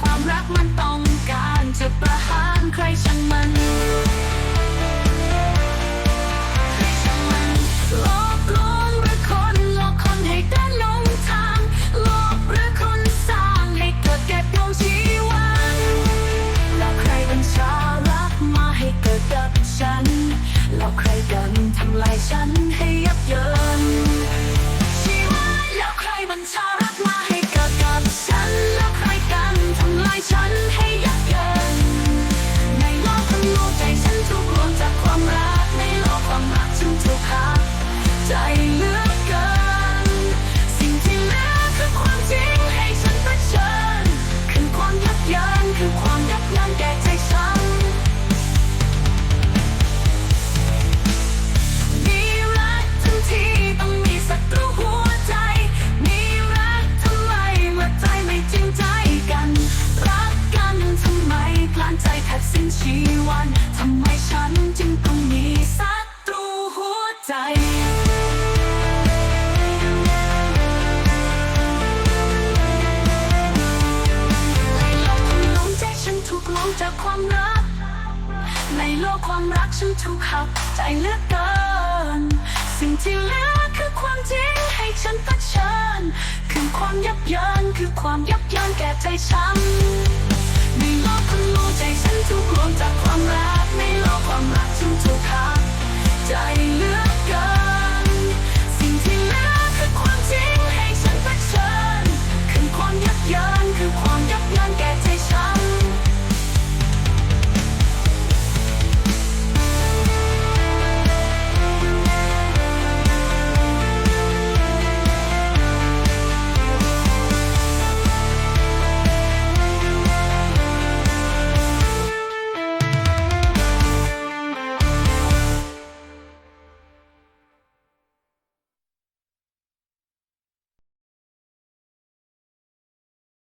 ความรักมันต้องการจะประหารใครช่างมันงมันหลอกลงหรือคนหลอกคนให้เดินหลงทางหลอหรือคนสร้างให้เกิดแก่ดวงชีวันแล้วใครบัญชารักมาให้เกิดกับฉันแล้วใครกันทำลายฉันให้ ใจเหลือเกิน สิ่งที่เหลือคือความจริงให้ฉันเผชิญคือความยับยั้งคือความยับยั้งแก่ใจฉัน มีรักทั้งทีต้องมีศัตรูหัวใจ มีรักทำไมเมื่อใจไม่จริงใจกัน รักกันทำไมพลานใจแทบสิ้นชีวันทำไมฉันจึงต้อง โลกความรักฉันถูกหักใจเหลือเกิน สิ่งที่เหลือคือความจริงให้ฉันเผชิญคือความยับยั้งคือความยับยั้งแก่ใจฉันในโลกของโลกใจฉันถูกลวงจากความรัก